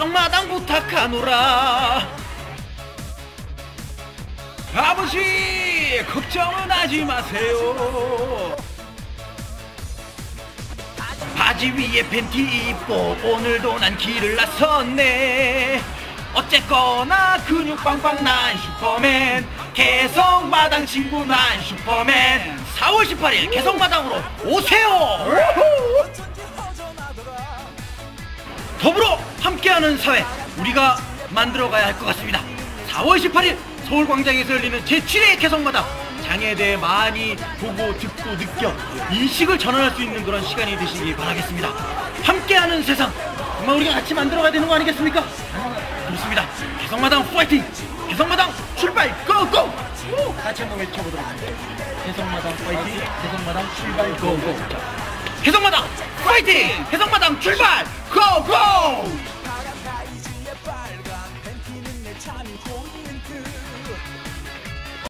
개성마당 부탁하노라. 아버지 걱정은 하지 마세요. 바지 위에 팬티 입고 오늘도 난 길을 나섰네. 어쨌거나 근육 빵빵 난 슈퍼맨 개성마당 친구 난 슈퍼맨. 4월 18일 개성마당으로 오세요. 더불어 함께하는 사회 우리가 만들어가야 할 것 같습니다. 4월 18일 서울광장에서 열리는 제7회 개성마당 장애에 대해 많이 보고 듣고 느껴 인식을 전환할 수 있는 그런 시간이 되시기 바라겠습니다. 함께하는 세상 정말 우리가 같이 만들어가야 되는 거 아니겠습니까? 그렇습니다. 개성마당 파이팅! 개성마당 출발! 고고! 우! 같이 한번 외쳐보도록 하겠습니다. 개성마당 파이팅! 개성마당 출발! 고고! 자, 개성마당 파이팅! 개성마당 출발 going into.